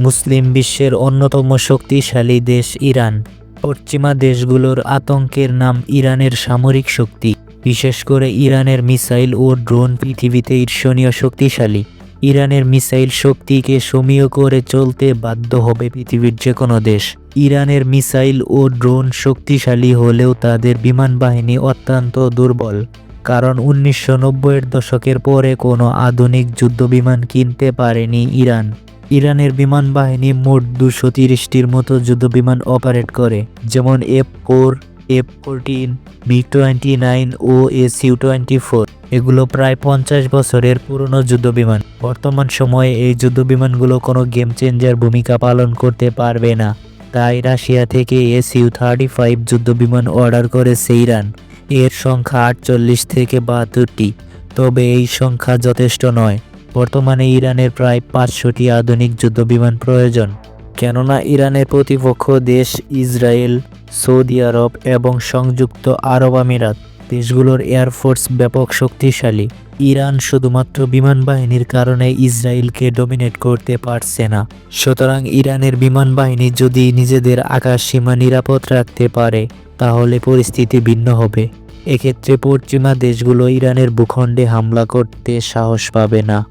মুসলিম বিশ্বের অন্যতম শক্তিশালী দেশ ইরান। পশ্চিমা দেশগুলোর আতঙ্কের নাম ইরানের সামরিক শক্তি। বিশেষ করে ইরানের মিসাইল ও ড্রোন পৃথিবীতে ঈর্ষণীয় শক্তিশালী। ইরানের মিসাইল শক্তিকে সমীহ করে চলতে বাধ্য হবে পৃথিবীর যে কোনো দেশ। ইরানের মিসাইল ও ড্রোন শক্তিশালী হলেও তাদের বিমান বাহিনী অত্যন্ত দুর্বল। কারণ উনিশশো নব্বইয়ের দশকের পরে কোনো আধুনিক যুদ্ধবিমান কিনতে পারেনি ইরান। ইরানের বিমান বাহিনী মোট দুশো তিরিশটির মতো যুদ্ধ বিমান অপারেট করে, যেমন F four F fourteen B twenty nine ও এস ইউ টোয়েন্টি ফোর এগুলো প্রায় পঞ্চাশ বছরের পুরনো যুদ্ধবিমান। বর্তমান সময়ে এই যুদ্ধবিমানগুলো কোনো গেম চেঞ্জার ভূমিকা পালন করতে পারবে না। তাই রাশিয়া থেকে এস ইউ থার্টি ফাইভ যুদ্ধবিমান অর্ডার করেছে ইরান। এর সংখ্যা আটচল্লিশ থেকে বাহাত্তরটি। তবে এই সংখ্যা যথেষ্ট নয়। বর্তমানে ইরানের প্রায় পাঁচশোটি আধুনিক যুদ্ধবিমান প্রয়োজন। কেননা ইরানের প্রতিপক্ষ দেশ ইসরায়েল, সৌদি আরব এবং সংযুক্ত আরব আমিরাত দেশগুলোর এয়ারফোর্স ব্যাপক শক্তিশালী। ইরান শুধুমাত্র বিমান বাহিনীর কারণে ইসরায়েলকে ডমিনেট করতে পারছে না। সুতরাং ইরানের বিমান বাহিনী যদি নিজেদের আকাশ সীমা নিরাপদ রাখতে পারে, তাহলে পরিস্থিতি ভিন্ন হবে। এক্ষেত্রে পশ্চিমা দেশগুলো ইরানের ভূখণ্ডে হামলা করতে সাহস পাবে না।